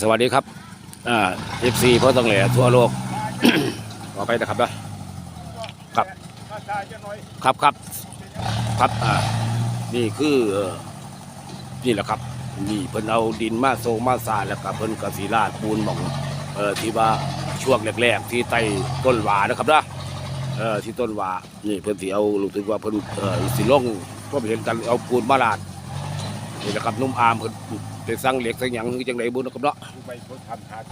สวัสดีครับอ่าเอฟซีพ่อต้องแหล่ทั่วโลก ขอไปนะครับนะครับ ครับครับครับอ่านี่คือนี่แหละครับ นี่เพิ่นเอาดินมาโซมาสาแล้วก็เพิ่นกสีราดปูนหมองเอ่อที่ว่าช่วงแรกๆ ที่ใต้ต้นหวานะครับนะเอ่อที่ต้นหวานี่เพิ่นสิเอารู้สึกว่าเพิ่นเอ่อสิลงก็เห็นกันเอาปูนมาลาดนี่แหละครับนุ่มอามเพิ่น ไปสั่งเหล็กสั่งหยังคือจังไดบุญนะครับเนาะไปเขาทำทาน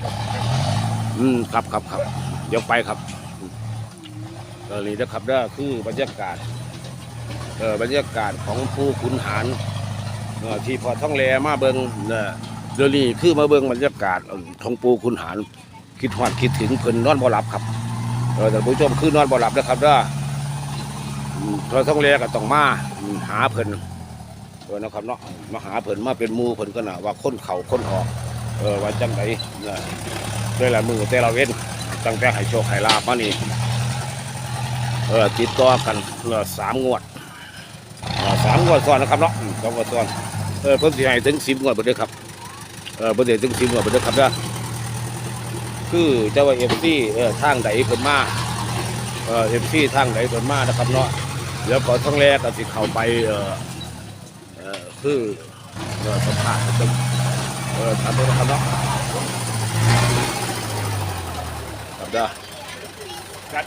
อืมครับครับครับเดี๋ยวไปครับตอนนี้นะครับนี่คือบรรยากาศเออบรรยากาศของผู้ขุนหารเอ่อที่พอท่องแลมาเบิงเนี่ยเดี๋ยวนี้คือมาเบิงบรรยากาศของปูขุนหารคิดฮอดคิดถึงเพิ่นนอนบ่หลับครับเออแต่านผู้ชมคือนอนบ่หลับนะครับเด้ออืมพอท่องแลก็ต้องมาอืมหาเพิ่น เออนะครับเนาะมาหาเพิ่นมาเป็นมูเพิ่นก็น่ะว่าค้นเขาค้นออกเออว่าจังไดเนี่ยแต่ละมือแต่ละเว้นตั้งแต่ให้โชคให้ลาบมานี่เออติดต่อกันเออสามงวดสามงวดซ้อนนะครับเนาะอืมสองงวดซ้อนเออเพิ่นสิให้ถึงสิบงวดไปเลยครับเออเพิ่นสิให้ถึงสิบงวดไปเลยครับเด้อคือเจ้าว่าเอฟซีเออทางใดเพิ่นมาเออเอฟซีทางใดเพิ่นมานะครับเนาะเดี๋ยวก่อนท้องแรกก็สิเข้าไปเออ คือเออสัมภาษณ์เพิ่นเออถามเพิ่นนะครับเนาะครับเด้อจัด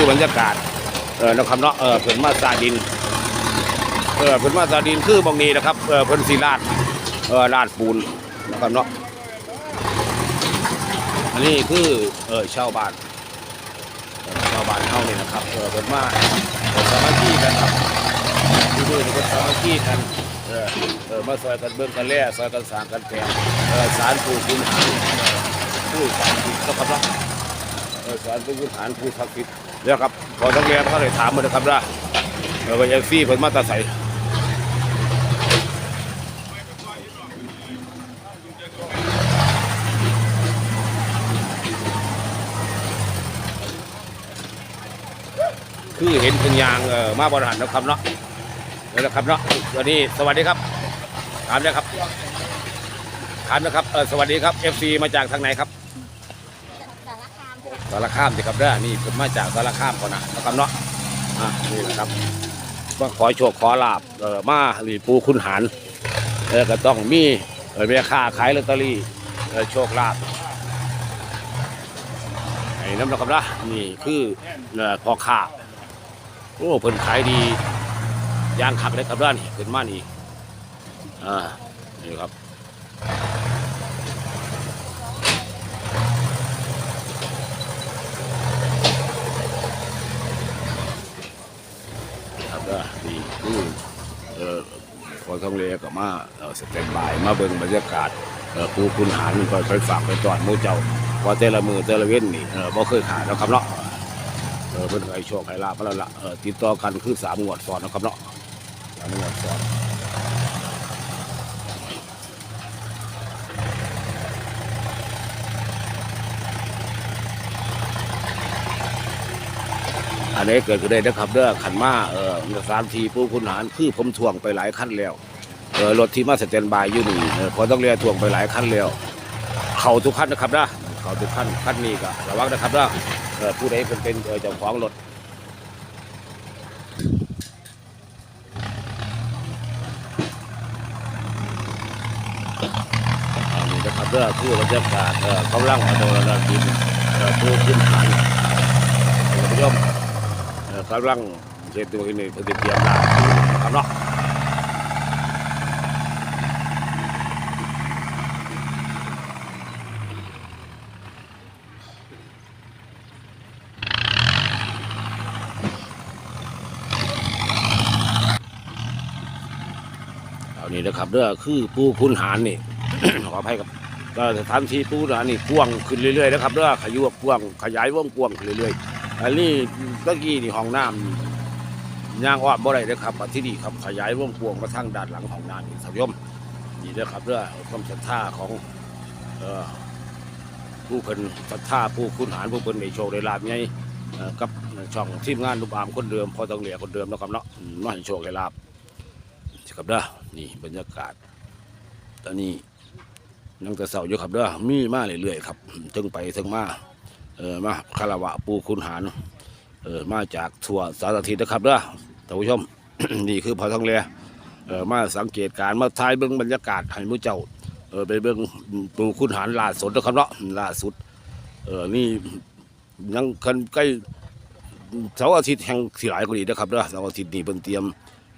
คือบรรยากาศเออนะครับเนาะเออเพิ่นมาซาดินเออเพิ่นมาซาดินคือบางนี้นะครับเออเพิ่นสีลาดเออลาดปูนนะครับเนาะอันนี้คือเออชาวบ้านเออชาวบ้านเฮานี่นะครับเออเพิ่นมาเพิ่นสามัคคีกันครับที่ด้วยเพิ่นสามัคคีกันเออเออมาซอยกันเบิ่งกันแล่ซอยกันสางกันแปลงเออสารปู่คุณหารเออผู้สารผิดนะครับเนาะเออสารป็นพื้นฐานผู้ศักดิ์ สิทธิ์แล้วครับพอต้งเรียนเขาเลยถามมาเลยครับว่าเออว่าเอฟซีเพิ่นมาตาใสคือเห็นเป็นยางเออมาบริหารนะครับเนาะนี่แหละครับเนาะวันนี้สวัสดีครับถามนะครับถามนะครับเออสวัสดีครับเอฟซีมาจากทางไหนครับ สารคามสามสิครับเด้อนี่ผมมาจากสารคามก่อนนะนะครับเนาะอะนี่นะครับมาขอโชคขอลาบเออมาหลีปูคุณหารเออก็ต้องมีเออแม่ค้าขายลอตเตอรี่เออโชคลาบไอ้น้ำนะครับนะนี่คือเออพอค้าโอ้เพิ่นขายดีย่างขักเลยครับด้านนี่ขึ้นมานี่อ่านี่ครับ ก็ดีคือเออพอท่องเรือก็มาเออสแตนบายมาเบิ่งบรรยากาศเออผู้คุณหารก็ไปฝากไปตอนมู่เจ้าว่าแต่ละมือแต่ละเว้นนี่เออบ่เคยขาดแล้วครับเนาะเออเพิ่นให้โชคให้ลาบมาแล้วล่ะเออติดต่อกันคือสามงวดซ้อนนะครับเนาะสามงวดซ้อน อันนี้เกิดขึ้นได้นะครับเด้อขันมาเออสามทีผู้คุณหารคือผมทวงไปหลายขั้นแล้วเออรถที่มาสแตนบายอยู่นี่เออพอต้องเรียทวงไปหลายขั้นแล้วเขาทุกขั้นนะครับนะเขาทุกขั้นขั้นนี้ก็ระวังนะครับนะเออผู้ใดเป็นเป็นเออจ้าของรถนนี้นะครับเด้อคือบรรยากาศเออกำลังมาโดนระดับดินผู้ขึ้นฐานท่านผู้ชมเออ กำลังเช็ตัวนี้เพื่อเตรีน้ครับเนาะเนี่นะครับเด้อคือปูพุนหานนี่ ขออภัยครับก็สถานที่ปูนหานนี่พ่วงขึ้นเรื่อยๆนะครับเด้อขยวกพ่วงขยายวงพ่วงขึ้นเรื่อยๆ อันนี้ตะกี้นี่ห้องน้ำย่างอ้อมบ่ได้นะครับที่นี่ครับขยายวงกวงมาทางด้านหลังห้องน้ำนี่สยมนี่นะครับเด้อความศรัทธาของผู้เพิ่นศรัทธาผู้คุณหารผู้เพิ่นในโชคได้ลาบไงกับช่องทีมงานลูกอามคนเดิมพอต้องเหลียคนเดิมนะครับเนาะอืมมาให้โชคได้ลาบครับเด้อนี่บรรยากาศ ตอนนี้ยังแต่เสาอยู่ครับเด้อมีมาเรื่อยๆครับถึงไปถึงมา เออมาคารวะปูคุณหารเออมาจากทั่วสารทิศนะครับเด้อท่านผู้ชม นี่คือพอทองเรือเออมาสังเกตการมาถ่ายเบิ้องบรรยากาศให้หมูเจ้าเออไปเบิ้องปูคุณหารล่าสุดนะครับเนาะล่าสุดเออนี่ยังคันใกล้เสาร์อาทิตย์แห่งที่หลายกว่านี้นะครับเด้อเสาร์อาทิตย์นี้เพิ่นเตรียม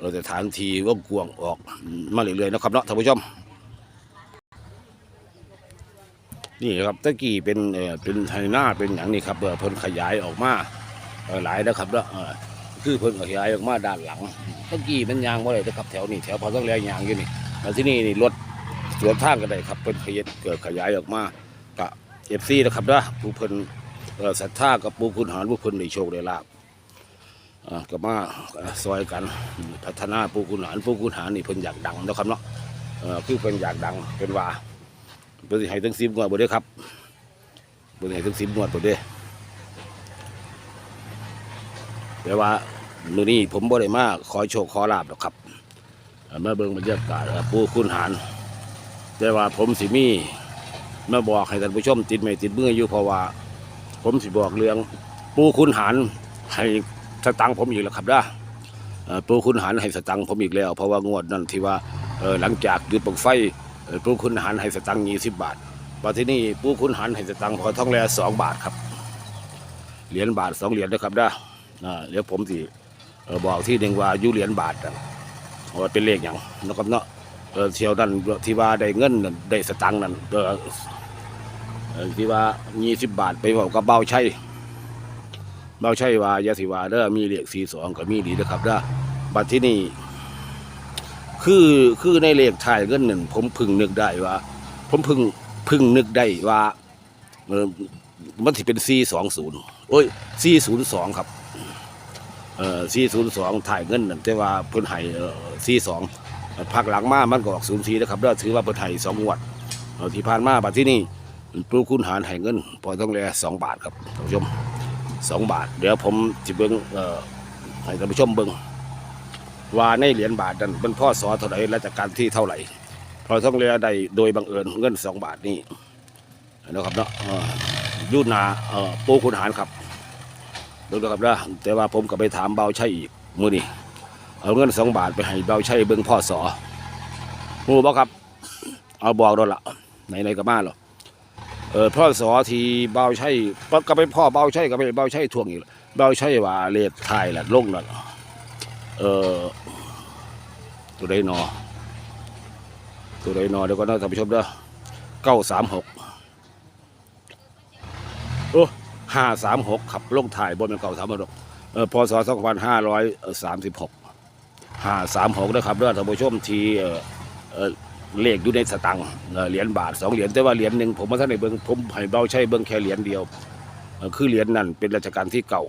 เราจะฐานทีว่ากวางออกมาเรื่อยๆนะครับเนาะท่านผู้ชม นี่ครับตะกี้เป็นเออเป็นไฮนาเป็นอย่างนี้ครับเออเพิ่นขยายออกมาหลายนะครับเนาะเออคือเพิ่นขยายออกมาด้านหลังตะกี้มันยางบ่อได้นะครับแถวนี้แถวพอต้องแลยางอยู่นี่แล้วที่นี่นี่รถสวนทางกันได้ครับเพิ่นขยายเกิดขยายออกมากะเอฟซีนะครับนะผู้เพิ่นศรัทธากับผู้คุณหารผู้เพิ่นได้โชคได้ลาบอ่าก็มาซอยกันพัฒนาผู้คุณหารผู้คุณหารนี่เพิ่นอยากดังนะครับเนาะคือเพิ่นอยากดังเป็นว่า เพิ่นสิให้งสิบงวดบ่ได้ครับเพิ่นให้งสิบงวดบ่ได้แต่ว่ามือนี้ผมบ่ได้มาขอโชคขอลาบหรอกครับเอ่อมาเบิ่งบรรยากาศผู้คุณหารแต่ว่าผมสิมีมาบอกให้ท่านผู้ชมติดไม่ติดเมื่ออยู่เพราะว่า ผมสิบอกเรื่องผู้คุณหารให้สตังค์ผมอีกแล้วครับนะเอ่อปูคุณหันให้สตังค์ผมอีกแล้ว เพราะว่างวดนั่นที่ว่าหลังจากหยุดปลักไฟ ปูคุณหันให้สตังค์ยี่สิบบาทมาที่นี่ปูคุณหันให้สตังค์พอท่องแลสองบาทครับ เหรียญบาทสองเหรียญนะครับนะอ่าเดี๋ยวผมสิบอกที่หนึ่งว่ายุเหรียญบาทนะว่าเป็นเลขอย่างนะครับเนาะเที่ยวนั้นที่ว่าได้เงินได้สตังค์นั่นเออที่ว่ายี่สิบบาทไปบอกกับเบาใช่เบาใช่ว่ายาสิวาเด้อมีเหลขสี่สองก็มีดีนะครับเด้อบัดที่นี่ คือคือในเลขถ่ายเงินนั่นผมพึงนึกได้ว่า ผมพึงพึงนึกได้ว่าเออมันที่เป็นสี่สองศูนย์โอ้ยสี่ศูนย์สองครับเออสี่ศูนย์สองถ่ายเงินนั่นแต่ว่าเพิ่นให้สี่สองพักหลังมามันก็ออกศูนย์ซีนะครับเด้อถือว่าเพิ่นให้สองงวดที่ผ่านมาบัดที่นี่ปลูกคุณหารให้เงินพอต้องแลสองบาทครับท่านผู้ชมสองบาท เดี๋ยวผมจะเบิ้งเอ่อให้ท่านผู้ชมเบิ้ง ว่าในเหรียญบาทนั้นเป็นพ่อสอเท่าไหร่และจากการที่เท่าไหร่เพราะต้องเรียได้โดยบังเอิญเงินสองบาทนี่นะครับเนาะยูนาปูคุณหารครับเบิ้งนะครับนะแต่ว่าผมก็ไปถามเบาใช่อีกมือนี่เอาเงินสองบาทไปให้เบาใช่เบิ้งพ่อสอหูบอกครับ เอาบอกเราละไหนๆก็มาหรอเออพ่อสอทีเบาใช่ก็ไปพ่อเบาใช่ก็ไปเบาใช่ทวงอีกเบาใช่ว่าเลขไทยแหละลงนั่น เออตัวใดนอตัวใดนอเดี๋ยวก็น่าท่านผู้ชมเด้อเก้าสามหกโอ้ห้าสามหกขับลงถ่ายบนเป็นเก้าสามหกเออพศสองพันห้าร้อยสามสิบหกห้าสามหกนะครับเด้อท่านผู้ชมทีเออเออเลขอยู่ในสตังค์เอ่อเหรียญบาทสองเหรียญแต่ว่าเหรียญหนึ่งผมมาท่านในเบิ้งผมให้เบาใช้เบิ้งแค่เหรียญเดียว คือเหรียญนั่นเป็นราชการที่เก่า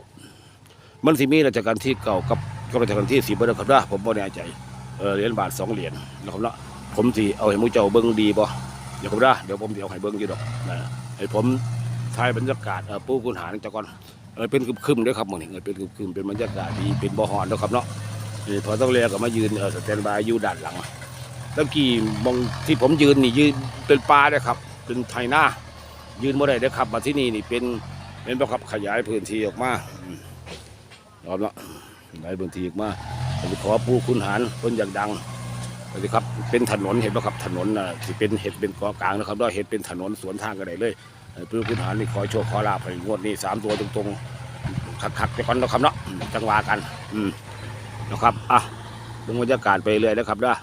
มันสิมีราชการที่เก่ากับ กับราชการที่สิบบ่ได้ครับนะผมบ่แน่ใจเออเหรียญบาทสองเหรียญนะครับเนาะผมสิเอาให้หมูเจ้าเบิ้งดีบ่เดี๋ยวผมนะเดี๋ยวผมเดี๋ยวให้เบิ้งอยู่ดอกนะให้ผมถ่ายบรรยากาศเออปูคุณหารจักก่อนเออเป็นคึมๆด้วยครับหมื้นี้เออเป็นคึมๆเป็นบรรยากาศดีเป็นบ่ฮอนเด้อครับเนาะพอต้องเรียกก็มายืนเออสแตนบายอยู่ด้านหลังตะกี้มองที่ผมยืนนี่ยืนเป็นปลาเลยครับ เป็นไทยหน้ายืนบ่ได้เด้อครับ มาที่นี่นี่เป็นเป็นประคับขยายพื้นที่ออกมาอืมรอบละ หลายพื้นที่มาไปขอปูคุณหารคนอย่างดังนี่ครับเป็นถนนเห็นไหมครับถนนนะที่เป็นเห็ดเป็นเกาะกลางนะครับด้วยเห็ดเป็นถนนสวนทางกันได้เลยเอ่อปูคุณหารนี่ขอโชคขอลาภให้งวดนี้สามตัวตรงๆคักๆไปก่อนนะครับเนาะจังหวะกันอืมนะครับอะดูบรรยากาศไปเรื่อยนะครับเด้อ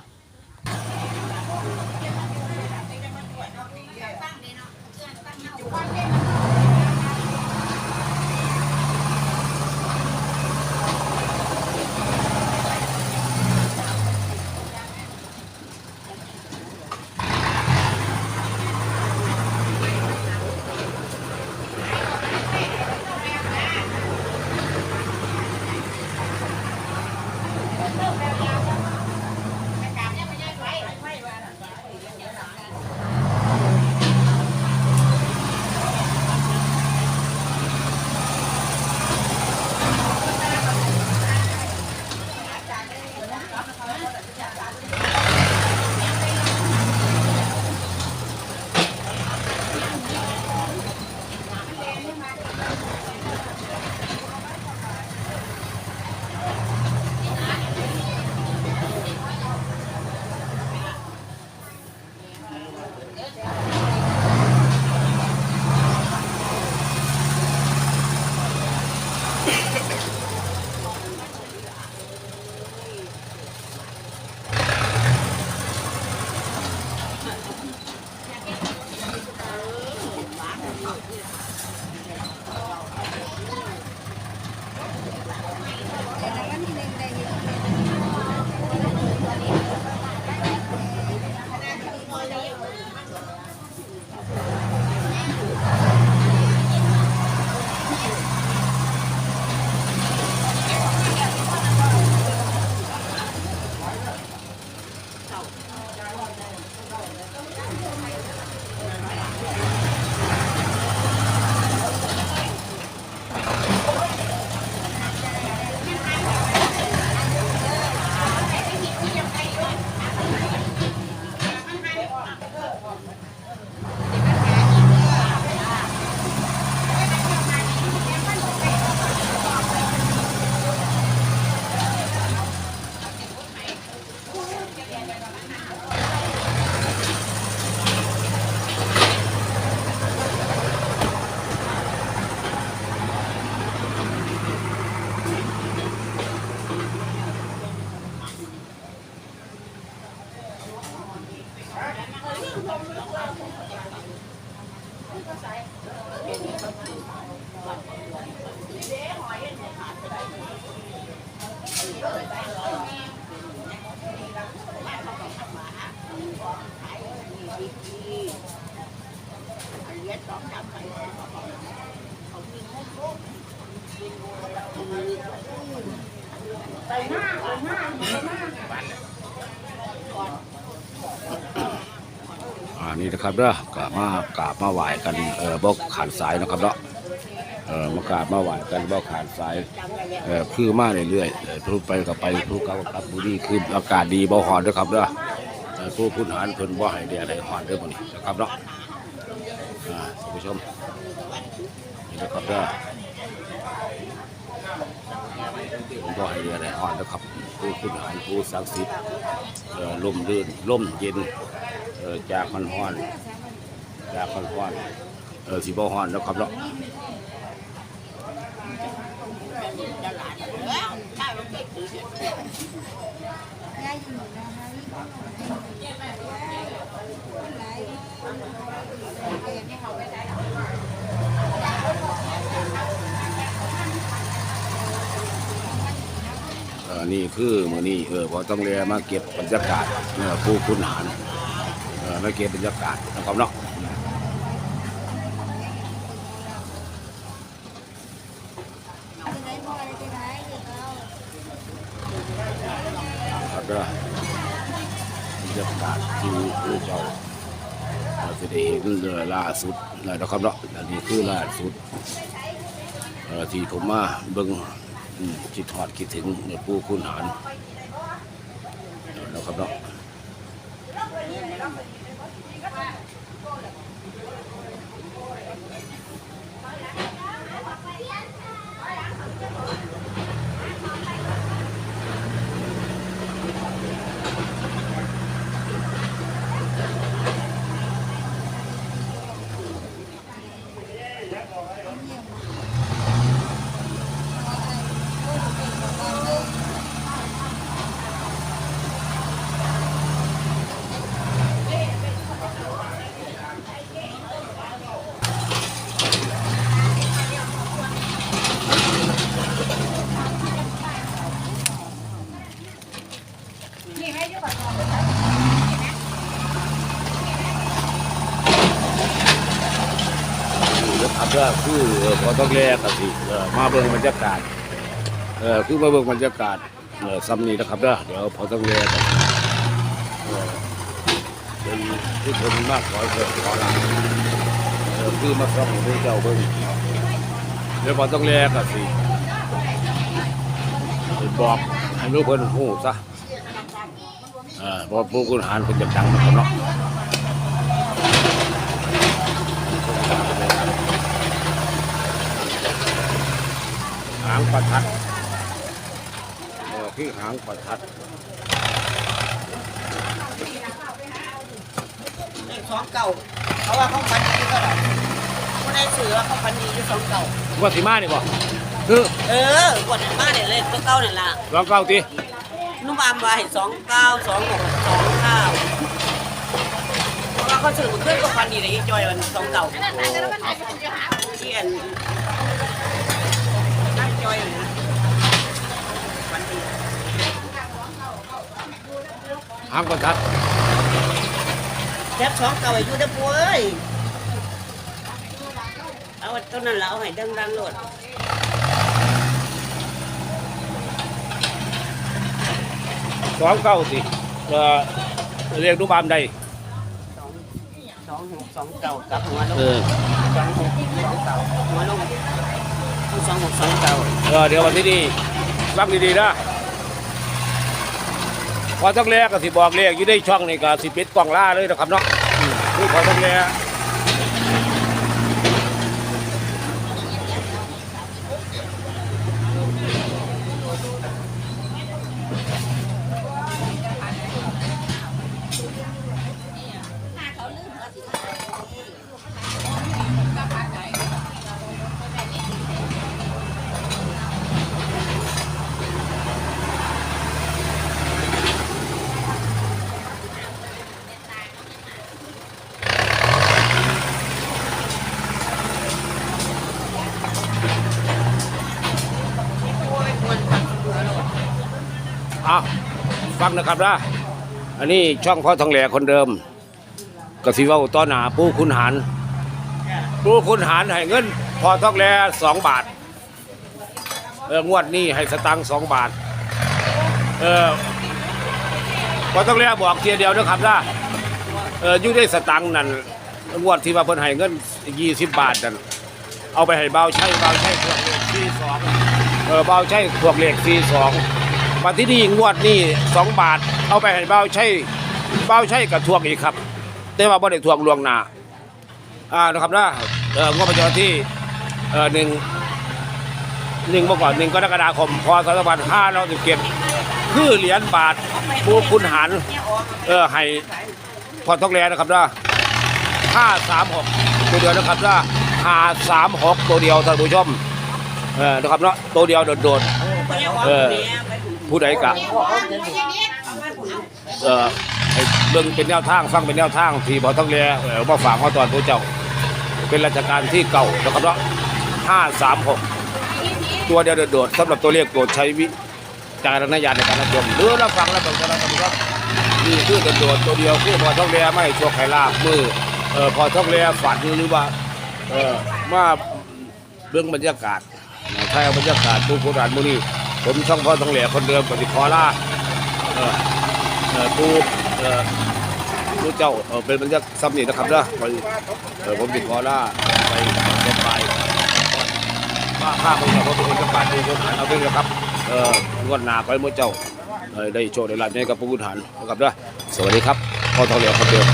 นะครับเด้อกราบมากราบมาไหว้กันเออบ่ขาดสายนะครับเนาะเออมากราบมาไหว้กันบ่ขาดสายเออคือมาเรื่อยๆเออทุกไปก็ไปทุกก่าก็กลับบุรีคืออากาศดีบ่ฮ้อนด้อครับเด้อเออผู้คุณหารเพิ่นบ่ให้แดดให้ฮ้อนเด้อมื้อนี้นะครับเนาะอ่าท่านผู้ชมนี่นะครับเด้อเพิ่นบ่ให้แดดให้ฮ้อนเด้อครับผู้คุณหารผู้ศักดิ์สิทธิ์เออลมลื่นลมเย็น ออจากมันฮอนจากมันฮอนเออสีบ่ฮ้อนแล้วครับเนาะนี่คือมือนี้เออพอต้องเรียมาเก็บบรรยากาศเออผู้คุณหาร มาเก็บบรรยากาศนะครับเนาะครับเด้อบรรยากาศที่ผู้เจ้าเราจะได้เห็นเลยล่าสุดนะครับเนาะอันนี้คือล่าสุดที่ผมมาเบิ่งอืมคิดทอดคิดถึงในผู้คุณหารนะครับเนาะ ครับก็คือเอ่อพอต้องแลกกันสิมาเบิ่งบรรยากาศเออคือมาเบิ่งบรรยากาศเออซ้ำนี้นะครับเด้อเดี๋ยวพอต้องแลกันเออเป็นที่คนมากขอเกิดขอลาเออคือมาซ่อมให้เจ้าเบิ่งเดี๋ยวพอต้องแลกันสิไปบอกให้ลูกเพิ่นฮู้ซะเออเพราะผู้คุณหารเพิ่นจะดังนะครับเนาะ หางประทัดเออคือหางประทัดเลขสองเก่าเพราะว่าเขาฟันดีก็ได้เขาได้สื่อว่าเขาฟันดีอยู่สองเก่าว่าสีมานี่บ่คือเออกดมาเนี่ยเลขตัวเก้าเนี่ยละลองเก้าตีนุ่มอามว่าเห็นสองเก้าสองหกสองเก้าเพราะว่าเขาสื่อมันขึ้นก็ฟันดีเลยอีจอยมันสองเก่าเขียนนั่งจอยเลยนะฟันดี หางประทัดแทบสองเก่าอายุเด้อปุ้ยเอาต้นนั้นแล้วเอาให้ดังๆโลดสองเก้าตีเออเรียกดูบามใดสองสองหกสองเก่ากับหัวลงเออสองหกสองเก่าหัวลงสองหกสองเก่าเออเดี๋ยววันที่นี่ฟังดีๆนะ พอต้งแรก็สิบอกเลขอยู่ในช่องนี่ก็สิปิดกล่องล่าเลยนะครับเนาะนี่พอทั้งแรกะ ฟังนะครับนะอันนี้ช่องพ่อทองแหล่คนเดิมกสิว่าต้อนหนาผู้คุณหารผู้คุณหารให้เงินพอทองแหล่สองบาทเอองวดนี้ให้สตังค์สองบาท เออพอต้องเรียกบอกเทียเดียวนะครับนะเอออยู่ได้สตังค์นั่นงวดที่ว่าเพิ่นให้เงิน20บบาทนั่นเอาไปให้เบาใช้เบาใช้พวกเลข42เออเบาใช้พวกเลข 42มาที่นี่งวดนี่2บาท เอาไปให้เบ้าใช้เบ้าใช้กับทวงอีกครับ แต่ว่าบ่ได้ทวงลวงหนาอ่านะครับนะเอองวดประจำวันที่เออหนึ่งหนึ่งเมื่อก่อนหนึ่งกรกฎาคมพศสองพันห้าร้อยสิบเจ็ดคือเหรียญบาทปูคุณหารเออให้พอต้องแลนะครับนะห้าสามหกตัวเดียวนะครับนะห้าสามหกตัวเดียวท่านผู้ชมเออนะครับเนาะตัวเดียวโดดๆเออ ผู้ใดกะเอ่อให้เบิ่งเป็นแนวทางฟังเป็นแนวทางที่บ่ต้องแลเอ่อมาฝากมาตอนผู้เจ้า เป็นราชการที่เก่านะครับเนาะ536 ตัวเดียวโดดๆสำหรับตัวเลขโปรดใช้วิจารณญาณในการรับชมหรือรับฟังรับฟังกันนะครับนี่คือโดดๆตัวเดียวคือพอต้องแลไม่โชคให้ลาบมือเอ่อพอต้องแลฝันหรือว่าเอ่อมาเรื่องบรรยากาศใช่เอาบรรยากาศผู้โบราณมื้อนี้ ผมช่องพ่อต้องแหลคนเดิมปฏิขอล่าเออเออผู้เออผู้เจ้าเออเป็นบรรยากาศซ้ำนี่นะครับนะไปเออผมติดคอล่าไปจะไปว่าข้าพเจ้าพระพุทธบาทที่ผมเอาไปนะครับเอองวดหนาไปเมื่อเจ้าได้โชว์ได้ลาบในกับผู้บุญฐานนะครับนะสวัสดีครับพ่อทองเหลียคนเดียว